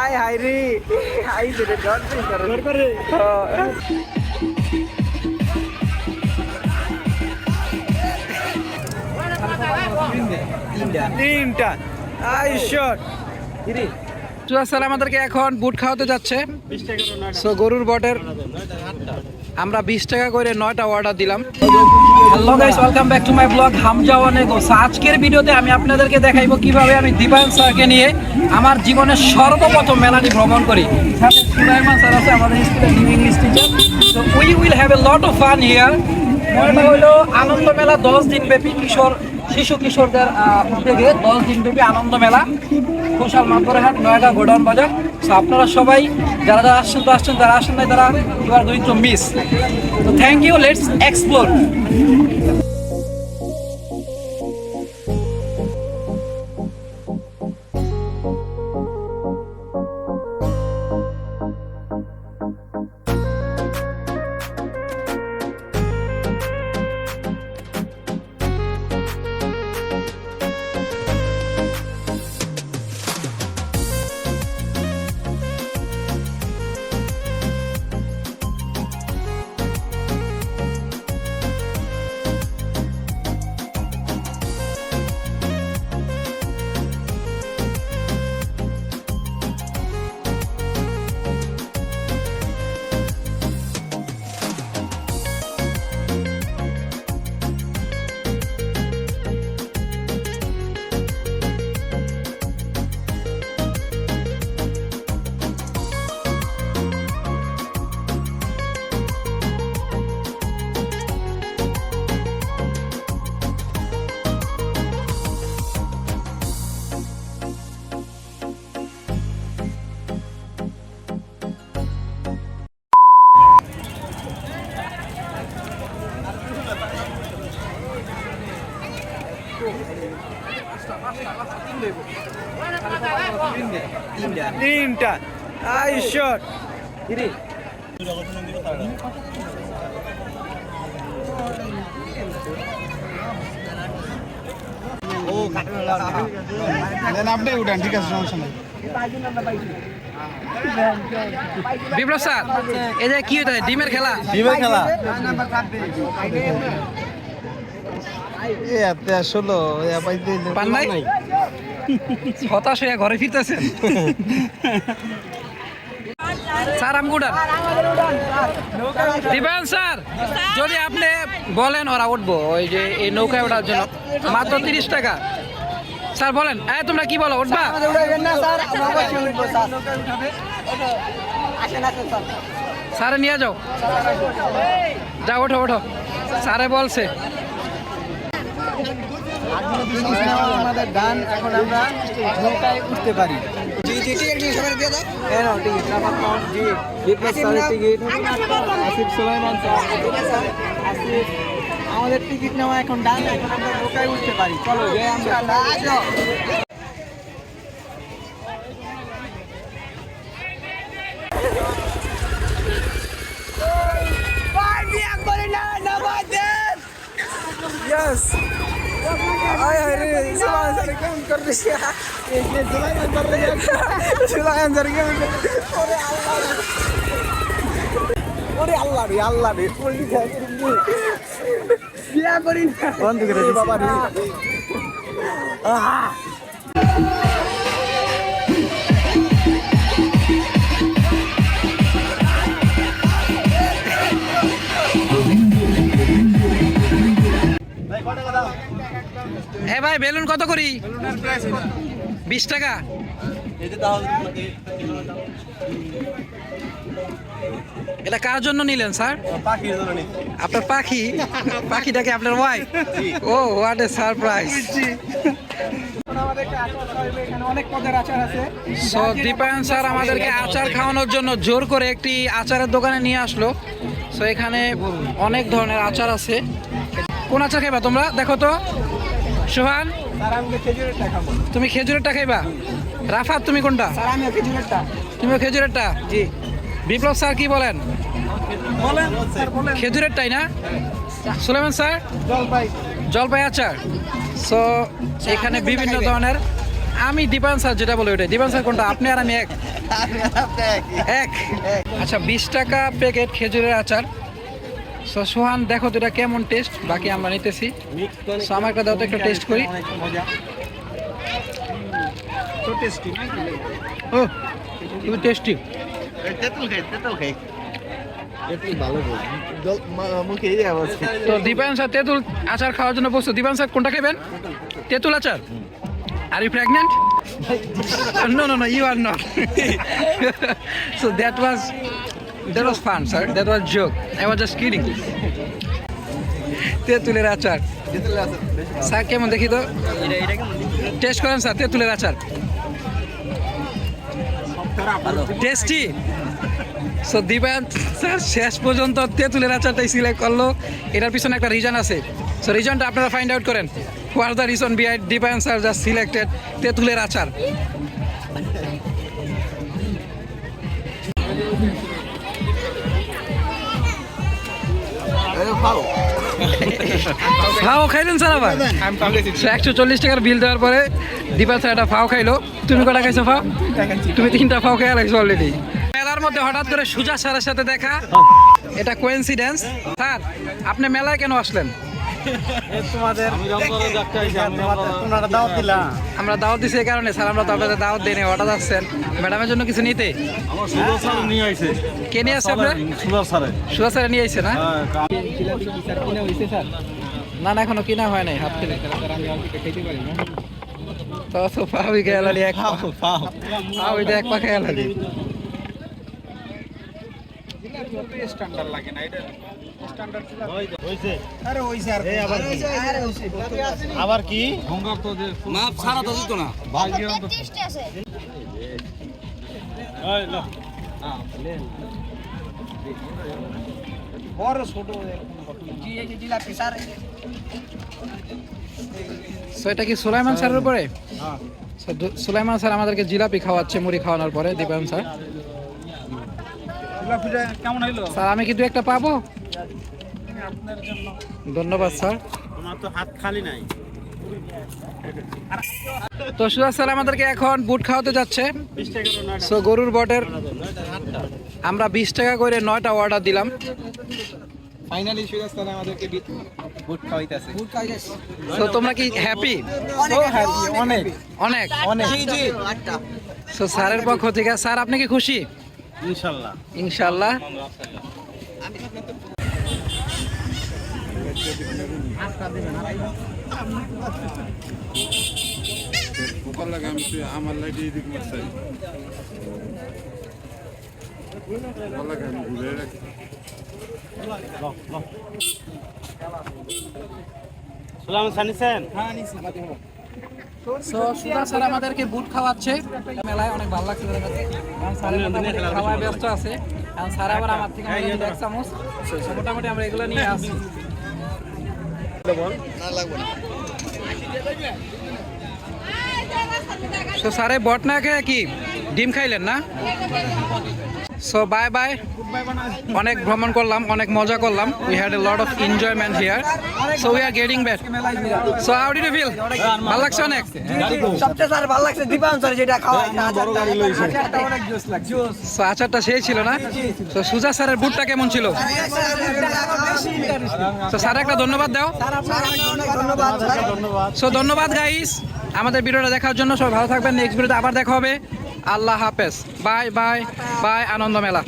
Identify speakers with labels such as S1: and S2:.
S1: আয় হাই রে হাই রে ডর করে করে তিনটা। আই শট
S2: আমাদেরকে এখন বুট খাওয়াতে যাচ্ছে। সো গরুর বটের আমরা বিশ টাকা করে নয়টা অর্ডার দিলাম। Hello guys welcome back to my blog Hamza অনেক আজকের ভিডিওতে আমি আপনাদেরকে দেখাইবো কীভাবে আমি দীপায়ন স্যারকে নিয়ে আমার জীবনের সর্বপ্রথম মেলাটি ভ্রমণ করি। সুলাইমান স্যার আছে, আমাদের স্কুলের English teacher so we will have a lot of fun here মেলাটা হলো, আনন্দ মেলা দশ দিন ব্যাপী কিশোর, শিশু কিশোরদের উদ্যোগে দশ দিন ব্যাপী আনন্দ মেলা। খুশাল মাম্পরহাট নয়গা গোডাউন বাজার। সো আপনারা সবাই যারা যারা আসছেন তো আসছেন, যারা আসেন নাই তারা you are going to miss তো থ্যাংক ইউ লেটস এক্সপ্লোর
S1: তিনটা। I shot.
S3: আপনি উঠান ঠিক আছে সমস্যা নেই।
S2: বিপ্লব স্যার এই যে কি হইতে ডিমের খেলা?
S1: ডিমের খেলা?
S3: এত আসলো এ পাইতে
S2: পান নাই। হতাশ হয়ে ঘরে ফিরতেছেন স্যার আমি উঠান। দিবেন স্যার যদি আপনি বলেন ওরা উঠবো ওই যে এই নৌকায় ওঠার জন্য। মাত্র তিরিশ টাকা। স্যার বলেন তোমরা কি বলো উঠবা? স্যারে নিয়ে যাও। যাও ওঠো ওঠো। স্যারে বলছে।
S1: আমাদের ডান এখন আমরা নৌকায় উঠতে পারি আমার আমাদের টিকিট নেওয়া এখন ডান, এখন আমরা নৌকায় উঠতে পারি। চলো Ore Allah রে আল্লাহ রে বিয়া করি না বন্ধ করে বাবা রে
S2: এ ভাই বেলুন কত করি? বিশ টাকা। এটা কার জন্য নিলেন স্যার? আপনার পাখি? পাখিটাকে আপনার wife O what a surprise so Dipayan sir আমাদেরকে আচার খাওয়ানোর জন্য জোর করে একটি আচারের দোকানে নিয়ে আসলো। সো এখানে অনেক ধরনের আচার আছে। কোন আচার খাইবা তোমরা? দেখো তো। সোহান? তুমি খেজুরেরটা খাইবা? রাফাত তুমি কোনটা?
S1: আমিও খেজুরেরটা
S2: তুমিও খেজুরেরটা
S1: জি।
S2: বিপ্লব স্যার কি বলেন? খেজুরেরটাই না? সুলেমান স্যার?
S1: জলপাই।
S2: জলপাই আচার। সো এখানে বিভিন্ন ধরনের আমি দীপান স্যার যেটা বলে ওটাই। দীপান স্যার কোনটা? আপনি আর আমি এক। এক। আচ্ছা বিশ টাকা প্যাকেট খেজুরের আচার। সো সোহান দেখো তো এটা কেমন টেস্ট বাকি আমরা নিতেছি। সো আমার একটা দাও তো একটু টেস্ট করি।
S3: তো
S2: ও খুবই টেস্টি তো দীপান স্যার তেঁতুল আচার খাওয়ার জন্য বসতো দীপান স্যার কোনটা খাবেন তেঁতুল আচার? Are you pregnant no no no you are not so that was that was fun, sir. That was joke. I was just kidding. তেঁতুলের আচার। স্যার, কেমন দেখি তো? টেস্ট করেন, স্যার, তেঁতুলের আচার। টেস্টি সো দিবেন, স্যার, শেষ পর্যন্ত তেঁতুলের আচারটাই সিলেক্ট করল। এটার পিছনে একটা রিজন আছে। সো রিজনটা আপনারা ফাইন্ড আউট করেন। What the reason behind depend sir just selected তেঁতুলের আচার? ফাও খাইলেন স্যার আবার? একশো চল্লিশ টাকার বিল দেওয়ার পরে দীপা স্যার একটা ফাও খাইলো। তুমি কটা খাইছো ফাও তুমি তিনটা ফাও খেয়ে লাগছো অলরেডি মেলার মধ্যে হঠাৎ করে সুজা স্যারের সাথে দেখা। এটা কোয়েন্সিডেন্স স্যার, আপনি মেলায় কেন আসলেন?
S1: তোমাদের তোমরা দাওয়াত দিলা।
S2: আমরা দাওয়াত দিছি এই কারণে স্যার আমরা তো আপনাদের দাওয়াত দিই নাই হঠাৎ আসছেন। ম্যাডামের জন্য কিছু নিতে?
S4: আমার সুন্দর স্যার নিয়ে আইছে।
S2: কে নিয়ে আসছে আপনার?
S4: সুন্দর স্যারে।
S2: সুজা স্যার নিয়ে আইছে না?
S4: হ্যাঁ,
S2: না না এখনও কিনা হয় নাই হাত থেকে তো তো পাবি গেলালি এক পা। পাবি তো এক পা খেয়ালালি
S4: হইছে।
S3: আরে হইছে আর
S4: আবার কি? আবার কি? ভঙ্গা তো
S2: মাপ ছাড়া তো দিত না।
S5: টেস্টি আছে।
S4: এই ল।
S3: বড় ছোট
S2: সো এটা কি সুলাইমান স্যারের উপরে? দু- সুলাইমান স্যার আমাদেরকে জিলাপি খাওয়াচ্ছে মুড়ি খাওয়ানোর পরে দীপায়ন স্যার।
S3: কেমন
S2: স্যার আমি কি দু একটা পাবো। ধন্যবাদ স্যার।
S4: তোমার তো হাত খালি নাই।
S2: তো সুজাত স্যার আমাদেরকে এখন বুট খাওয়াতে যাচ্ছে। সো গরুর বটের আমরা বিশ টাকা করে নয়টা অর্ডার দিলাম।
S1: ফাইনালি সুরাজ তাহলে আমাদেরকে বুট খাওয়াইতেছে।
S2: তো তোমরা কি হ্যাপি
S1: অনেক
S2: অনেক
S1: অনেক।
S2: সো স্যারের পক্ষ থেকে স্যার আপনি কি খুশি?
S4: ইনশাল্লাহ।
S2: ইনশাল্লাহ।
S6: আমার লাগে এদিক মারছাই আমি ঘুরে রাখি।
S4: সালাম সানিছেন
S2: সো সুধা স্যার আমাদেরকে বুট খাওয়াচ্ছে। মেলায় অনেক ভালো লাগছে কারণ স্যারের খাওয়ায় ব্যস্ত আছে। কারণ স্যার আবার আমার থেকে নিবে এক চামচ। মোটামুটি আমরা এগুলো নিয়ে আসছি সো স্যারে বট না খেয়ে কি? ডিম খাইলেন না? সো বাই বাই অনেক ভ্রমণ করলাম অনেক মজা করলাম we had a lot of enjoyment here so we are getting back so how did you feel ভালো লাগছে অনেক
S1: সবচেয়ে স্যার ভালো লাগছে দীপান স্যার যেটা লাগছে
S2: সো আচারটা সেই ছিল না তো সুজা স্যারের বুটটা কেমন ছিল তো স্যার একটা ধন্যবাদ দাও
S1: ধন্যবাদ
S2: সো ধন্যবাদ গাইস আমাদের ভিডিওটা দেখার জন্য সবাই ভালো থাকবেন নেক্সট ভিডিওতে আবার দেখা হবে আল্লাহ হাফেজ। বাই বাই বাই আনন্দ মেলা।